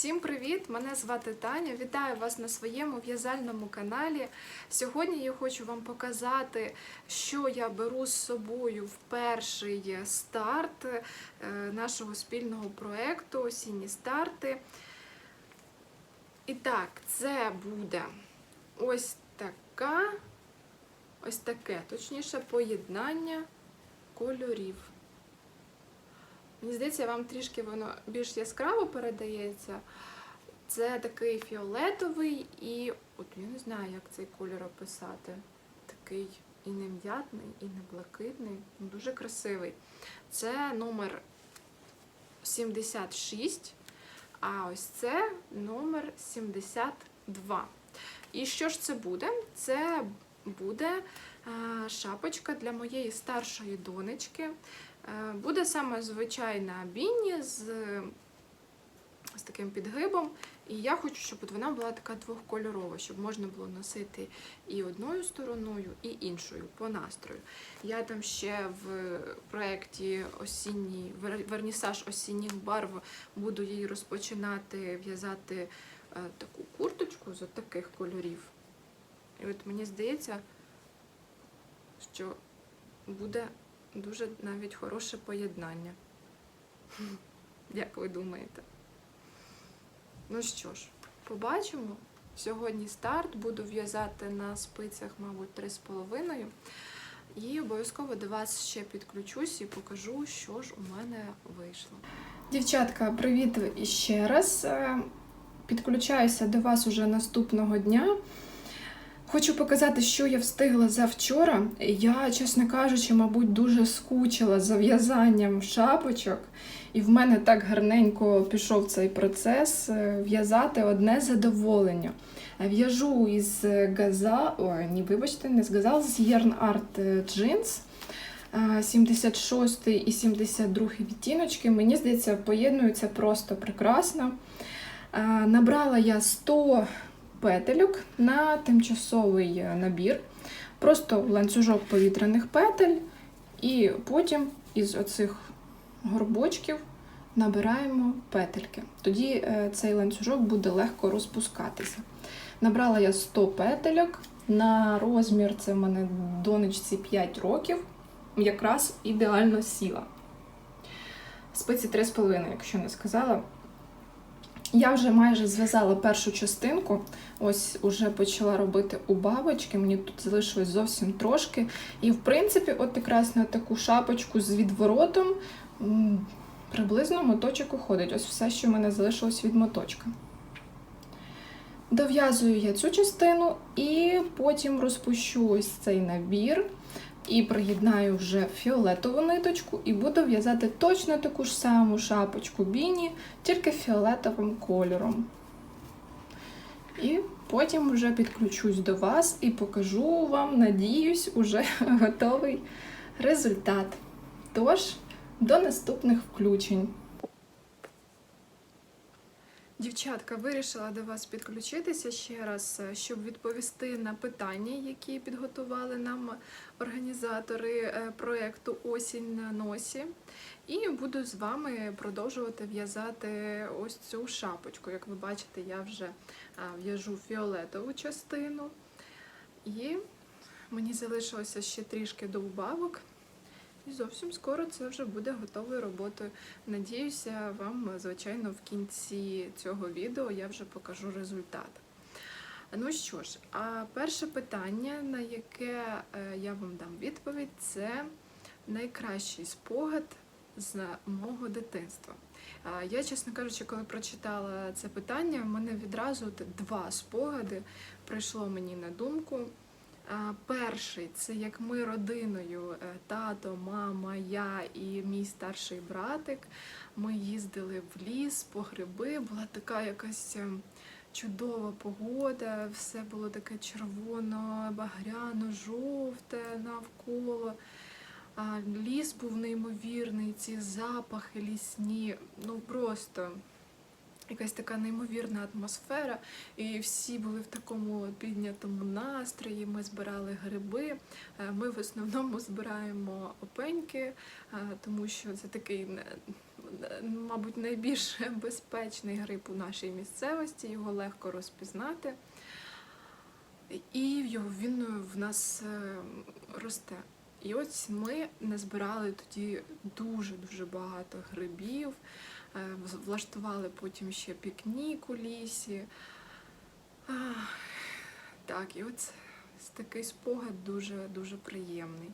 Всім привіт! Мене звати Таня. Вітаю вас на своєму в'язальному каналі. Сьогодні я хочу вам показати, що я беру з собою в перший старт е, нашого спільного проєкту Осінні старти. І так, це буде ось така, ось таке, точніше, поєднання кольорів. Мені здається, вам трішки воно більш яскраво передається. Це такий фіолетовий і, от я не знаю, як цей кольор описати. Такий і не м'ятний, і не блакитний, ну, дуже красивий. Це номер 76, а ось це номер 72. І що ж це буде? Це буде шапочка для моєї старшої донечки. Е, Буде саме звичайна біні з, з таким підгибом. І я хочу, щоб от вона була така двохкольорова, щоб можна було носити і одною стороною, і іншою по настрою. Я там ще в проєкті осінній вернісаж осінніх барв буду їй розпочинати в'язати е, таку курточку з таких кольорів. І от мені здається, що буде дуже навіть хороше поєднання. Як ви думаєте? Ну що ж, побачимо. Сьогодні старт, буду в'язати на спицях, мабуть, 3,5. І обов'язково до вас ще підключусь і покажу, що ж у мене вийшло. Дівчатка, привіт іще раз. Е, Підключаюся до вас уже наступного дня. Хочу показати, що я встигла за вчора. Я, чесно кажучи, мабуть, дуже скучила за в'язанням шапочок, і в мене так гарненько пішов цей процес е, в'язати одне задоволення. В'яжу із газа, ой, ні, вибачте, не з газал, з Yarn Art Jeans. е, 76 і 72 відтіночки. Мені здається, поєднуються просто прекрасно. Набрала я 100 петельок на тимчасовий е, набір. Просто ланцюжок повітряних петель, і потім із оцих горбочків набираємо петельки. Тоді е, цей ланцюжок буде легко розпускатися. Набрала я 100 петельок. На розмір це в мене донечці 5 років. Якраз ідеально сіла. Спиці 3,5, якщо не сказала. Я вже майже зв'язала першу частинку. Ось уже почала робити у бабочки. Мені тут залишилось зовсім трошки. І, в принципі, от якраз на таку шапочку з відворотом приблизно моточок уходить. Ось все, що в мене залишилось від моточка. Дов'язую я цю частину і потім розпущу ось цей набір і приєднаю вже фіолетову ниточку і буду в'язати точно таку ж саму шапочку біні, тільки фіолетовим кольором. І потім вже підключусь до вас і покажу вам, надіюсь, уже готовий результат. Тож, до наступних включень. Дівчатка, вирішила до вас підключитися ще раз, е, щоб відповісти на питання, які підготували нам організатори е, проєкту Осінь на носі. І буду з вами продовжувати в'язати ось цю шапочку. Як ви бачите, я вже в'яжу фіолетову частину. І мені залишилося ще трішки до убавок. І зовсім скоро це вже буде готовою роботою. Надіюся, вам, звичайно, в кінці цього відео я вже покажу результат. Ну що ж, а перше питання, на яке е, я вам дам відповідь, це найкращий спогад з мого дитинства. Я, чесно кажучи, коли прочитала це питання, в мене відразу два спогади прийшло мені на думку. А, Перший це як ми родиною, е, тато, мама, я і мій старший братик. Ми їздили в ліс по гриби. Була така якась е, чудова погода, все було таке червоно, багряно, жовте навколо. Ліс був неймовірний, ці запахи лісні, ну просто якась така неймовірна атмосфера. І всі були в такому піднятому настрої. Ми збирали гриби. Е, Ми в основному збираємо опеньки, е, тому що це такий е, мабуть, найбільш безпечний гриб у нашій місцевості, його легко розпізнати. І він в нас росте. І ось ми назбирали тоді дуже-дуже багато грибів, влаштували потім ще пікнік у лісі. Так, і от такий спогад дуже-дуже приємний.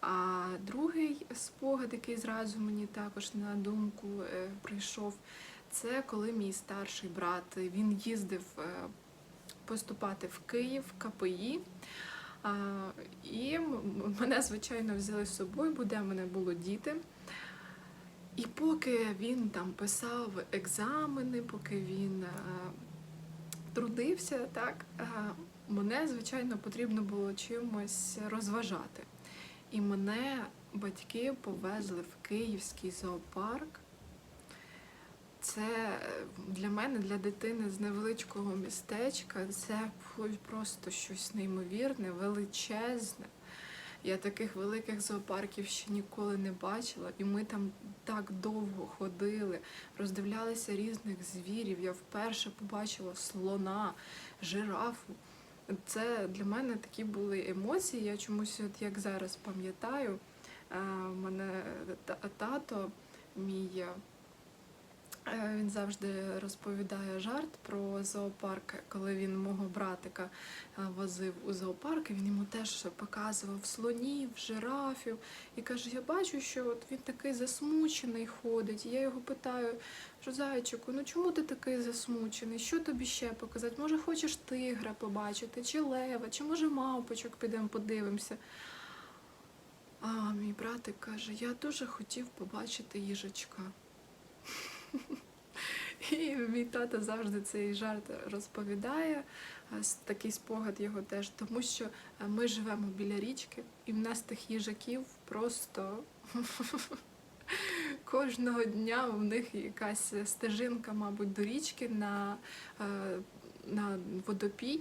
А другий спогад, який зразу мені також на думку е, прийшов, це коли мій старший брат він їздив е, поступати в Київ в КПІ. І мене, звичайно, взяли з собою, бо де в мене було діти. І поки він там писав екзамени, поки він е, трудився, так, е, мене, звичайно, потрібно було чимось розважати. І мене батьки повезли в Київський зоопарк. Це е, для мене, для дитини з невеличкого містечка, це просто щось неймовірне, величезне. Я таких великих зоопарків ще ніколи не бачила, і ми там так довго ходили, роздивлялися різних звірів. Я вперше побачила слона, жирафу. Це для мене такі були емоції. Я чомусь, от як зараз пам'ятаю, е, мене та- тато мій. Е, Він завжди розповідає жарт про зоопарк, коли він мого братика е, возив у зоопарк, він йому теж показував слонів, жирафів. І каже: Я бачу, що от він такий засмучений ходить. І я його питаю, що зайчику, ну чому ти такий засмучений? Що тобі ще показати? Може, хочеш тигра побачити, чи лева, чи може мавпочок підемо подивимося. А мій братик каже: Я дуже хотів побачити їжачка. І мій тато завжди цей жарт розповідає. Такий спогад його теж, тому що е, ми живемо біля річки, і в нас тих їжаків просто кожного дня в них якась стежинка, мабуть, до річки на, е, на водопій.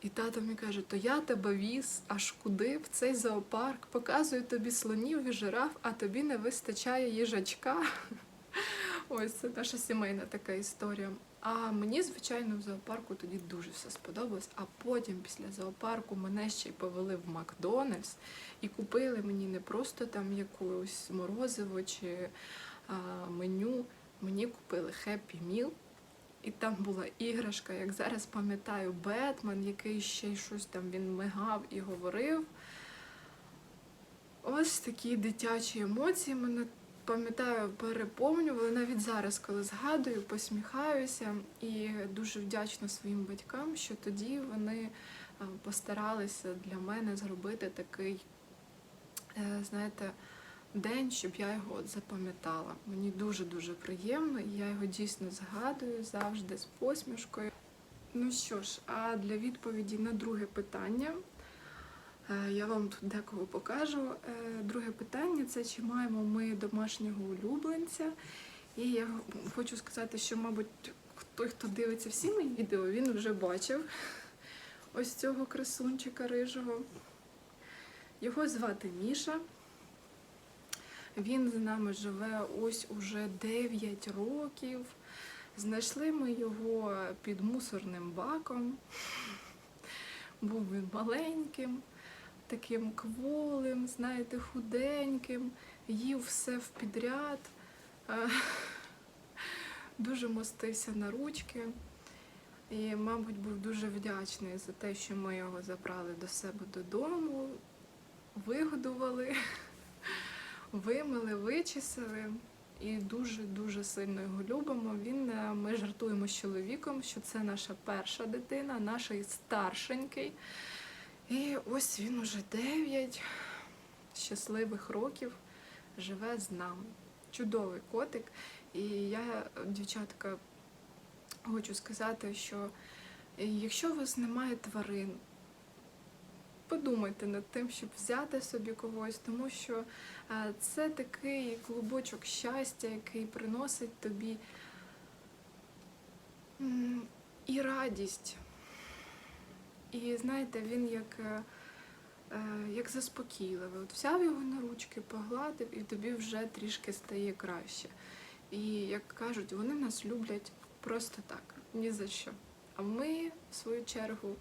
І тато мені каже, то я тебе віз аж куди, в цей зоопарк, показую тобі слонів і жираф, а тобі не вистачає їжачка. Ось це наша сімейна така історія. А мені, звичайно, в зоопарку тоді дуже все сподобалось. А потім, після зоопарку, мене ще й повели в Макдональдс і купили мені не просто там якусь морозиво чи а, меню. Мені купили Happy Meal. І там була іграшка, як зараз пам'ятаю, Бетмен, який ще й щось там він мигав і говорив. Ось такі дитячі емоції мене пам'ятаю, переповнювали. Навіть зараз, коли згадую, посміхаюся і дуже вдячна своїм батькам, що тоді вони е, постаралися для мене зробити такий, е, знаєте, день, щоб я його от запам'ятала. Мені дуже-дуже приємно, і я його дійсно згадую завжди з посмішкою. Ну що ж, а для відповіді на друге питання. Е, Я вам тут декого покажу. Е, Друге питання це чи маємо ми домашнього улюбленця. І я хочу сказати, що, мабуть, той, хто дивиться всі мої відео, він вже бачив ось цього красунчика рижого. Його звати Міша. Він з нами живе ось уже 9 років. Знайшли ми його під мусорним баком. Був він маленьким, таким кволим, знаєте, худеньким, їв все в підряд, е, дуже мостився на ручки. І, мабуть, був дуже вдячний за те, що ми його забрали до себе додому, вигодували, вимили, вичесали і дуже-дуже сильно його любимо. Він, е, ми жартуємо з чоловіком, що це наша перша дитина, наш старшенький. І ось він уже 9 щасливих років живе з нами. Чудовий котик. І я, дівчатка, хочу сказати, що е, якщо у вас немає тварин, подумайте над тим, щоб взяти собі когось, тому що е, це такий клубочок щастя, який приносить тобі і радість. І знаєте, він як е, е, як заспокійливе. От взяв його на ручки, погладив, і тобі вже трішки стає краще. І як кажуть, вони нас люблять просто так, ні за що. А ми, в свою чергу,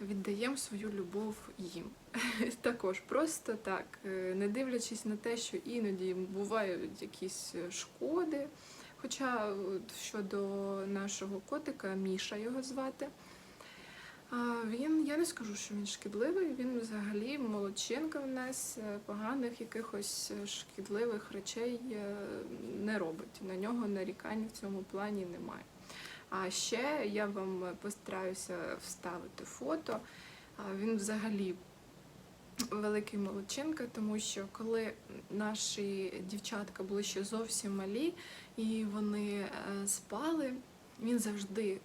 віддаємо свою любов їм. Також просто так, е, не дивлячись на те, що іноді бувають якісь шкоди. Хоча щодо нашого котика, Міша його звати, він, я не скажу, що він шкідливий, він взагалі молодчинка в нас, е, поганих якихось е, шкідливих речей е, не робить. На нього нарікань в цьому плані немає. А ще я вам постараюся вставити фото. Він взагалі великий молодчинка, тому що коли наші дівчатка були ще зовсім малі і вони спали, він завжди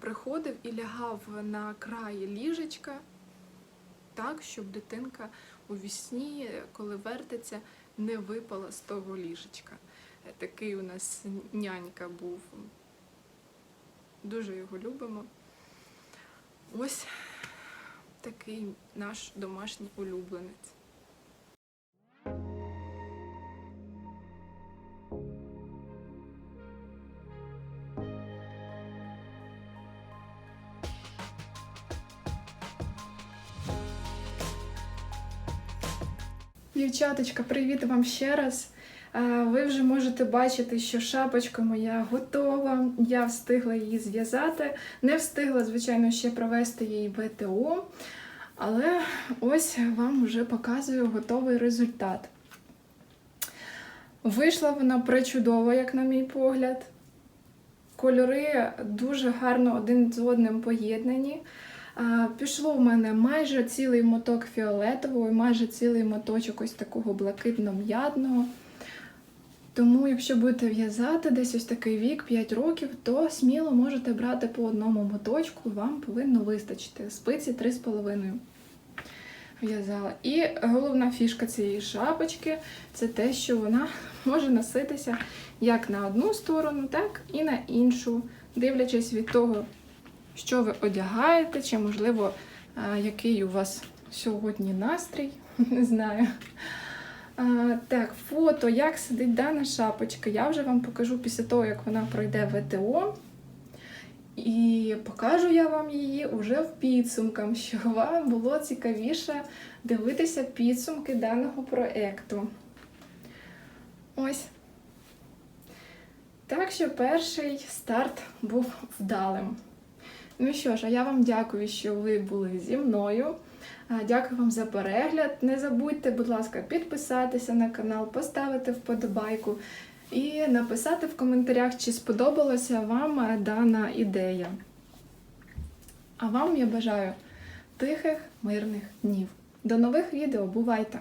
приходив і лягав на край ліжечка так, щоб дитинка у вісні, коли вертиться, не випала з того ліжечка. Е, Такий у нас нянька був. Дуже його любимо. Ось такий наш домашній улюбленець. Дівчаточка, привіт вам ще раз. Ви вже можете бачити, що шапочка моя готова. Я встигла її зв'язати. Не встигла, звичайно, ще провести її БТО. Але ось вам вже показую готовий результат. Вийшла вона причудово, як на мій погляд. Кольори дуже гарно один з одним поєднані. Пішло в мене майже цілий моток фіолетового і майже цілий моточок ось такого блакитно-м'ядного. Тому, якщо будете в'язати десь ось такий вік, 5 років, то сміло можете брати по одному моточку, вам повинно вистачити. Спиці 3,5 в'язала. І головна фішка цієї шапочки це те, що вона може носитися як на одну сторону, так і на іншу, дивлячись від того, що ви одягаєте, чи, можливо, який у вас сьогодні настрій, не знаю. Так, фото, як сидить дана шапочка. Я вже вам покажу після того, як вона пройде ВТО. І покажу я вам її уже в підсумках, щоб вам було цікавіше дивитися підсумки даного проєкту. Ось. Так що перший старт був вдалим. Ну що ж, а я вам дякую, що ви були зі мною. Дякую вам за перегляд. Не забудьте, будь ласка, підписатися на канал, поставити вподобайку і написати в коментарях, чи сподобалася вам дана ідея. А вам я бажаю тихих, мирних днів. До нових відео, бувайте!